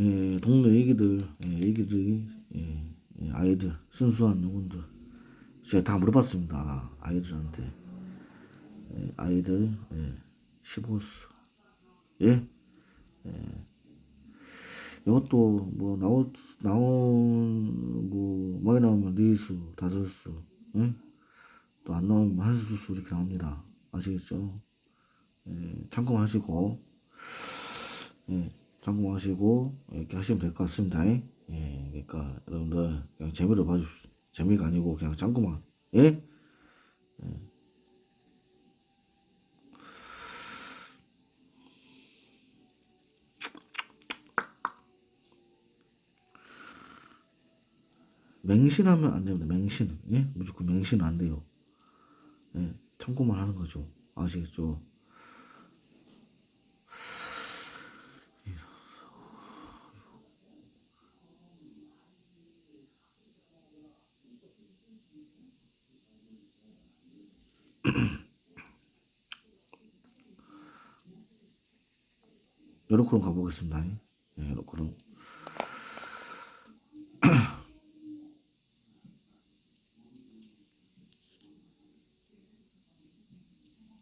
예, 동네 애기들, 예, 애기들이, 예, 예, 아이들, 순수한 영혼들. 제가 다 물어봤습니다. 아이들한테. 예, 아이들, 예, 15수. 예? 예. 이것도 뭐, 나오, 나온, 뭐, 많이 나오면 네 수, 다섯 수, 예? 또 안 나오면 한 수, 두수 이렇게 나옵니다. 아시겠죠? 예, 참고하시고, 예, 참고하시고 이렇게 하시면 될 것 같습니다. 예, 그러니까 여러분들 그냥 재미로 봐주십시오. 재미가 아니고 그냥 참고만. 예? 예. 맹신하면 안 됩니다. 맹신, 예, 무조건 맹신 안 돼요. 예, 참고만 하는 거죠. 아시겠죠? 요렇게로 가보겠습니다. 예, 요렇게로.